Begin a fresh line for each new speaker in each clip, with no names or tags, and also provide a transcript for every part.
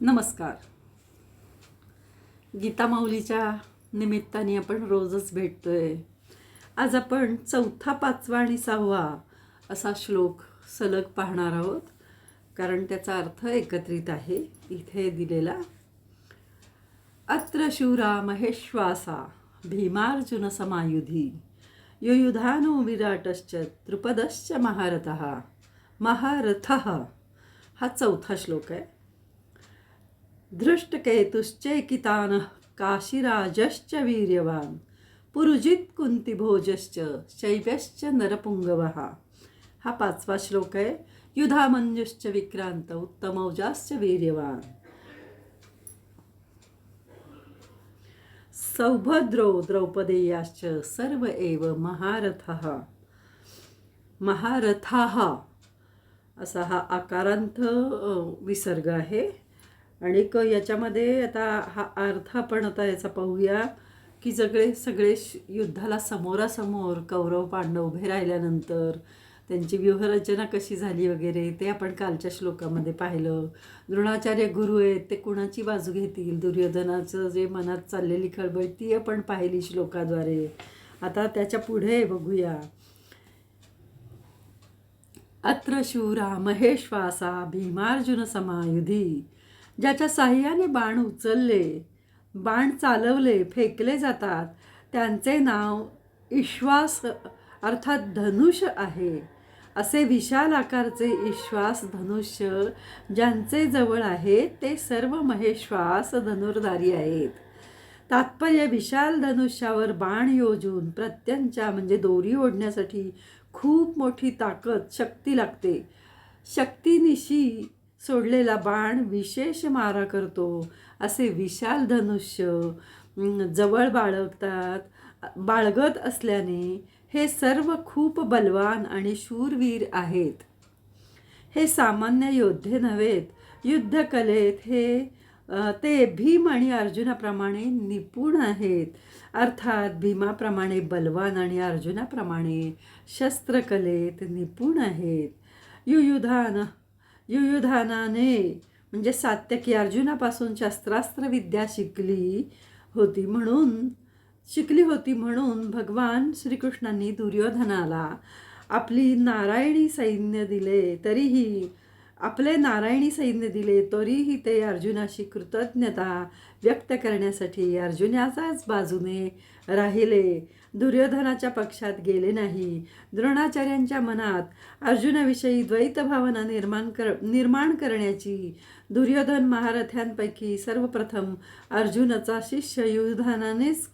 नमस्कार. गीता माऊलीच्या निमित्ताने आपण रोजच भेटतोय. आज आपण चौथा पाचवा आणि सहावा असा श्लोक सलग पाहणार आहोत. कारण त्याचा अर्थ एकत्रित आहे. इथे दिलेला अत्र शूरा महेश्वासा भीमार्जुन समायुधी युयुधानो विराटश्च द्रुपदश्च महारथ महारथ हा चौथा श्लोक आहे. धृष्टकेतुश्चैकितानः काशीराजश्च वीर्यवान्। पुरुजित कुंतीभोजश्च शैव्यश्च नरपुंगव हा पाचवा श्लोक आहे युधामन्युश्च विक्रांत उत्तमौजाश्च वीर्यवान। सौभद्रो द्रौपदेयाश्च सर्व एव महारथः। महारथाः। असा हा आकारांत विसर्ग आहे। आणि क याच्यामध्ये आता हा अर्थ आपण आता याचा पाहूया की सगळे सगळे युद्धाला समोरासमोर कौरव पांडव उभे राहिल्यानंतर त्यांची व्यूहरचना कशी झाली वगैरे ते आपण कालच्या श्लोकामध्ये पाहिलं. द्रोणाचार्य गुरु आहेत ते कुणाची बाजू घेतील? दुर्योधनाचं जे मनात चाललेली खळबळ ती आपण पाहिली श्लोकाद्वारे. आता त्याच्या पुढे बघूया. अत्र शूरा महेश्वासा भीमार्जुन समायुधी. ज्याच्या साह्याने बाण उचलले बाण चालवले फेकले जातात. त्यांचे नाव ईश्वास अर्थात धनुष्य आहे. असे विशाल आकारचे ईश्वास धनुष्य ज्यांचे जवळ आहेत ते सर्व महेश्वास धनुर्धारी आहेत. तात्पर्य विशाल धनुष्यावर बाण योजून प्रत्यंच्या म्हणजे दोरी ओढण्यासाठी खूप मोठी ताकद शक्ती लागते. शक्तीनिशी सोडलेला बाण विशेष मारा करतो. असे विशाल धनुष्य जवळ बाळगतात. बाळगत असल्याने हे सर्व खूप बलवान आणि शूरवीर आहेत. हे सामान्य योद्धे नव्हेत. युद्धकलेत हे ते भीम आणि अर्जुनाप्रमाणे निपुण आहेत. अर्थात भीमाप्रमाणे बलवान आणि अर्जुनाप्रमाणे शस्त्रकलेत निपुण आहेत. युयुधान युयुधानाने म्हणजे सात्यकी अर्जुनापासून शस्त्रास्त्र विद्या शिकली होती म्हणून शिकली होती म्हणून भगवान श्रीकृष्णांनी दुर्योधनाला आपली नारायणी सैन्य दिले तरीही आपले नारायणी सैन्य दिले तरीही ते अर्जुनाशी कृतज्ञता व्यक्त करण्यासाठी अर्जुनाच्याच बाजूने राहिले. दुर्योधनाच्या पक्षात गेले नाही. द्रोणाचार्यांच्या मनात अर्जुनाविषयी द्वैत भावना निर्माण कर निर्माण करण्याची दुर्योधन महारथ्यांपैकी सर्वप्रथम अर्जुनाचा शिष्य युधानानेच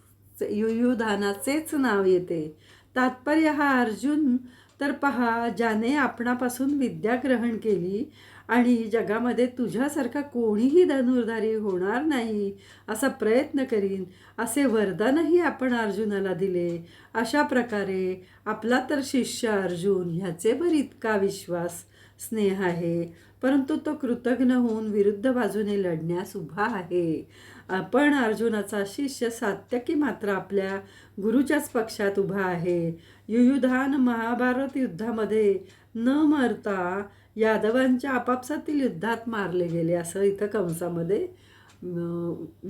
युयुधानाचेच नाव येते. तात्पर्य हा अर्जुन तर पहा ज्याने आपणापासून विद्या ग्रहण केली आणि जगामध्ये तुझ्यासारखा कोणीही धनुर्धारी होणार नाही असा प्रयत्न करीन असे वरदानही आपण अर्जुनाला दिले. अशा प्रकारे आपला तर शिष्य अर्जुन ह्याचेवर इतका विश्वास स्नेह आहे परंतु तो कृतज्ञ होऊन विरुद्ध बाजूने लढण्यास उभा आहे. आपण अर्जुनाचा शिष्य सात्यकी मात्र आपल्या गुरुच्याच पक्षात उभा आहे. युयुधान महाभारत युद्धामध्ये न मरता यादवांच्या आपापसातील युद्धात मारले गेले असं इथं कंसामध्ये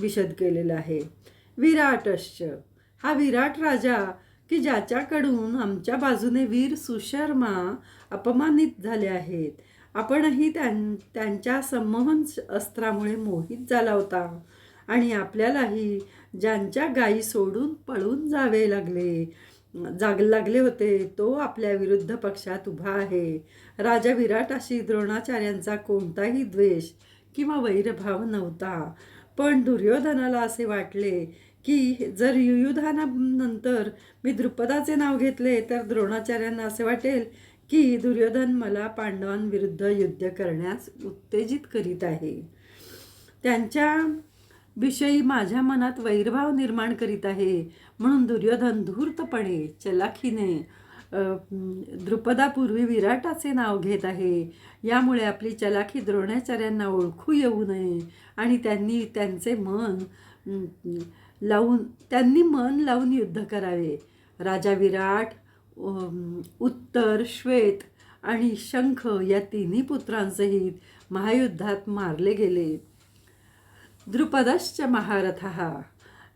विशद केलेलं आहे. विराटश्च हा विराट राजा की ज्याच्याकडून आमच्या बाजूने वीर सुशर्मा अपमानित झाले आहेत. आपणही त्यां त्यांच्या संमोहन अस्त्रामुळे मोहित झाला होता. आणि आपल्यालाही ज्यांच्या गायी सोडून पळून जावे लागले जाग लागले होते तो आपल्या विरुद्ध पक्षात उभा आहे. राजा विराटाशी द्रोणाचार्यांचा कोणताही द्वेष किंवा वैरभाव नव्हता. पण दुर्योधनाला असे वाटले की जर युयुधानानंतर मी द्रुपदाचे नाव घेतले तर द्रोणाचार्यांना असे वाटेल की दुर्योधन मला पांडवांविरुद्ध युद्ध करण्यास उत्तेजित करीत आहे. त्यांच्या विषयी माझ्या मनात वैरभाव निर्माण करीत आहे म्हणून दुर्योधन धूर्तपणे चलाखीने द्रुपदापूर्वी विराटाचे नाव घेत आहे. यामुळे आपली चलाखी द्रोणाचार्यांना ओळखू येऊ नये आणि त्यांनी त्यांचे मन लावून त्यांनी मन लावून युद्ध करावे. राजा विराट उत्तर श्वेत आणि शंख या तिन्ही पुत्रांसहित महायुद्धात मारले गेले. द्रुपदश्च महारथ.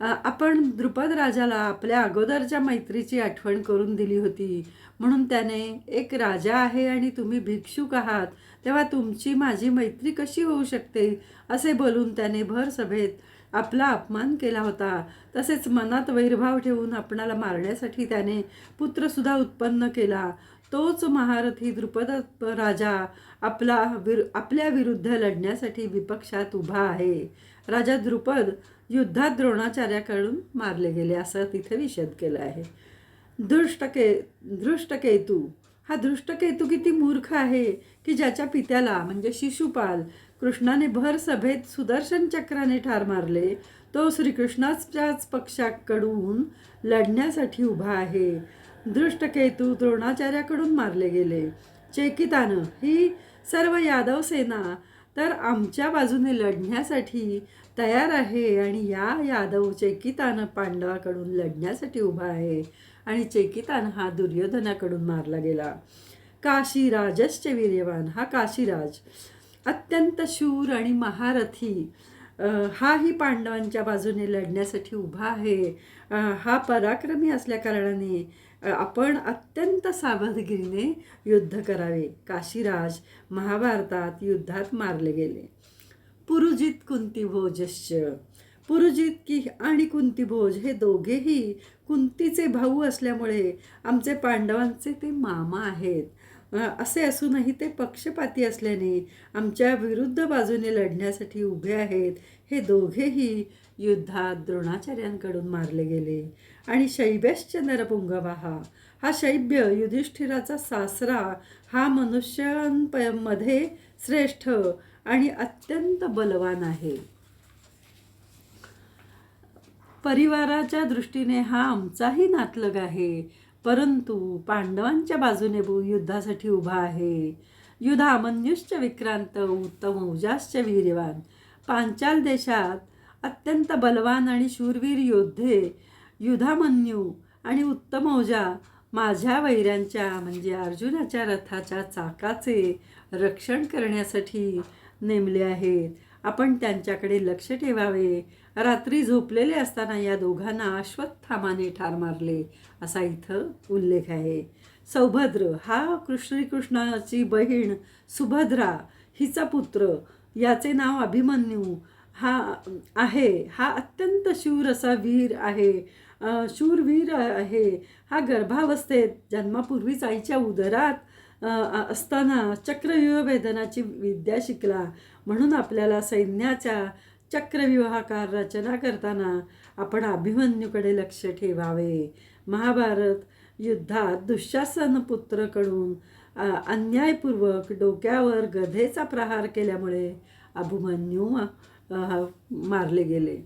आपण द्रुपद राजाला आपल्या अगोदरच्या मैत्रीची आठवण करून दिली होती. म्हणून त्याने एक राजा आहे आणि तुम्ही भिक्षुक आहात तेव्हा तुमची माझी मैत्री कशी होऊ शकते? असे बोलून त्याने भर सभेत आपला अपमान केला होता. तसेच मनात वैरभाव ठेवून आपणाला मारण्यासाठी त्याने पुत्रसुद्धा उत्पन्न केला. तोच महारथी द्रुपद राजा आपला विर आपल्या विरुद्ध लढण्यासाठी विपक्षात उभा आहे. राजा द्रुपद युद्धात द्रोणाचार्याकडून मारले गेले. असं तिथे विषद केलं आहे. दृष्टके दृष्टकेतू हा दृष्टकेतू किती मूर्ख आहे की ज्याच्या पित्याला म्हणजे शिशुपाल कृष्णाने भर सभेत सुदर्शन चक्राने ठार मारले तो श्रीकृष्णाच्याच पक्षाकडून लढण्यासाठी उभा आहे. दृष्टकेतू द्रोणाचार्याकडून मारले गेले. चेकितानं ही सर्व यादव सेना तर आमच्या बाजूने लढण्यासाठी तयार आहे आणि या यादव चेकितानं पांडवाकडून लढण्यासाठी उभा आहे आणि चेकितान हा दुर्योधनाकडून मारला गेला. काशीराजश्च वीर्यवान हा काशीराज. अत्यंत शूर आणि महारथी. हाही पांडवांच्या बाजूने लढण्यासाठी उभा आहे. हा पराक्रमी असल्याकारणाने आपण अत्यंत सावधगिरीने युद्ध करावे. काशीराज महाभारतात युद्धात मारले गेले. पुरुजित कुंतीभोजश्च. पुरुजित की आणि कुंतीभोज हे दोघेही कुंतीचे भाऊ असल्यामुळे आमचे पांडवांचे ते मामा आहेत. असे असूनही ते पक्षपाती असल्याने आमच्या विरुद्ध बाजूने लढण्यासाठी उभे आहेत हे दोघेही युद्धात द्रोणाचार्यांकडून मारले गेले. आणि शैब्यश्च नरपुंगवाहा हा शैब्य युधिष्ठिराचा सासरा हा मनुष्यांमध्ये श्रेष्ठ आणि अत्यंत बलवान आहे. परिवाराच्या दृष्टीने हा आमचाही नातलग आहे. परंतु पांडवांच्या बाजूने युद्धासाठी उभा आहे. युधामन्युश्च विक्रांत उत्तम औजाश्च वीर्यवान पांचाल देशात अत्यंत बलवान आणि शूरवीर योद्धे युधामन्यू आणि उत्तम औजा माझ्या वैऱ्यांच्या म्हणजे अर्जुनाच्या रथाच्या चाकाचे रक्षण करण्यासाठी नेमले आहेत. आपण त्यांच्याकडे लक्ष ठेवावे रात्री झोपलेले असताना या दोघांना अश्वत्थामाने ठार मारले असा इथं उल्लेख आहे. सौभद्र हा श्रीकृष्णाची बहीण सुभद्रा हिचा पुत्र याचे नाव अभिमन्यू हा आहे हा अत्यंत शूर असा वीर आहे शूरवीर आहे. हा गर्भावस्थेत जन्मापूर्वीच आईच्या उदरात असताना चक्रव्यूह वेदनाची विद्या शिकला म्हणून आपल्याला सैन्याच्या चक्रव्यूहाकार रचना करताना आपण अभिमन्यूकडे लक्ष ठेवावे. महाभारत युद्धात दुःशासन पुत्रकडून अन्यायपूर्वक डोक्यावर गधेचा प्रहार केल्यामुळे अभिमन्यू मारले गेले.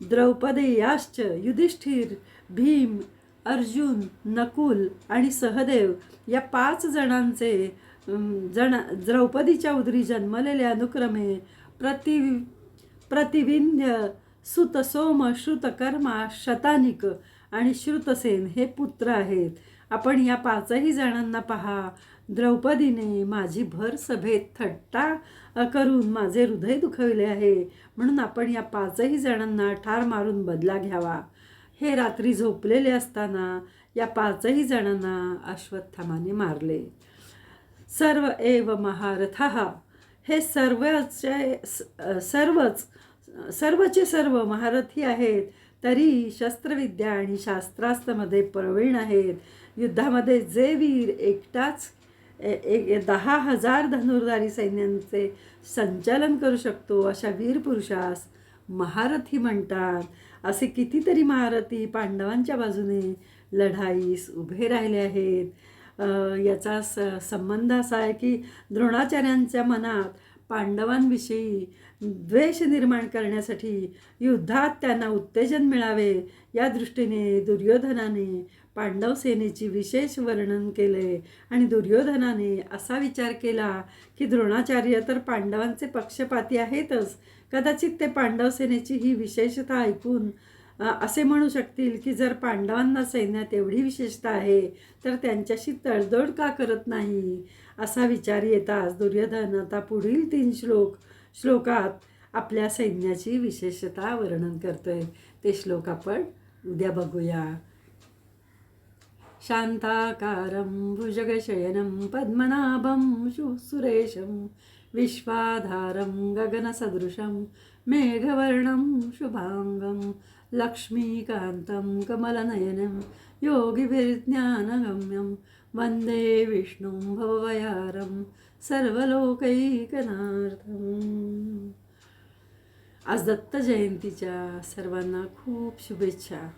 द्रौपदेयाश्च युधिष्ठिर भीम अर्जुन नकुल आणि सहदेव या पाच जणांचे जण द्रौपदीच्या उदरी जन्मलेले अनुक्रमे प्रति प्रतिविंध्य सुतसोम श्रुतकर्मा शतानिक आणि श्रुतसेन हे पुत्र आहेत. आपण या पाचही जणांना पहा. द्रौपदीने माझी भर सभेत थट्टा करून माझे हृदय दुखविले आहे. म्हणून आपण या पाचही जणांना ठार मारून बदला घ्यावा. हे रात्री झोपलेले असताना या पाचही जणांना अश्वत्थामाने मारले. सर्व एव महारथः हे सर्वचे सर्वच सर्वचे सर्व महारथी आहेत. तरी शस्त्रविद्या आणि शास्त्रास्त्रामध्ये प्रवीण आहेत. युद्धामध्ये जे वीर एकटाच ए- एक दहा हजार धनुर्धारी सैन्यांचे संचालन करू शकतो अशा वीर पुरुषास महारथी म्हणतात. असे कितीतरी महारथी पांडवांच्या बाजूने लढाईस उभे राहिले आहेत. याचा स संबंध असा आहे की द्रोणाचार्यांच्या मनात पांडवांविषयी द्वेष निर्माण करण्यासाठी युद्धात त्यांना उत्तेजन मिळावे या दृष्टीने दुर्योधनाने पांडव सेनेची विशेष वर्णन केले आणि दुर्योधनाने असा विचार केला की द्रोणाचार्य तर पांडवांचे पक्षपाती आहेतच. कदाचित ते पांडव सेनेची ही विशेषता ऐकून असे म्हणू शकतील की जर पांडवांना सैन्यात एवढी विशेषता आहे तर त्यांच्याशी तडजोड का करत नाही? असा विचार येताच दुर्योधन आता पुढील तीन श्लोक श्लोकात आपल्या सैन्याची विशेषता वर्णन करतोय. ते श्लोक आपण उद्या बघूया. शान्ताकारं भुजगशयनं पद्मनाभं शु सुरेशं विश्वाधारं गगनसदृशं मेघवर्णं शुभाङ्गं लक्ष्मीकान्तं कमलनयनं योगिभिर्ज्ञानगम्यं वन्दे विष्णुं भववयारं सर्वलोकैकनार्थम् आज दत्त जयंतीच्या सर्वांना खूप शुभेच्छा.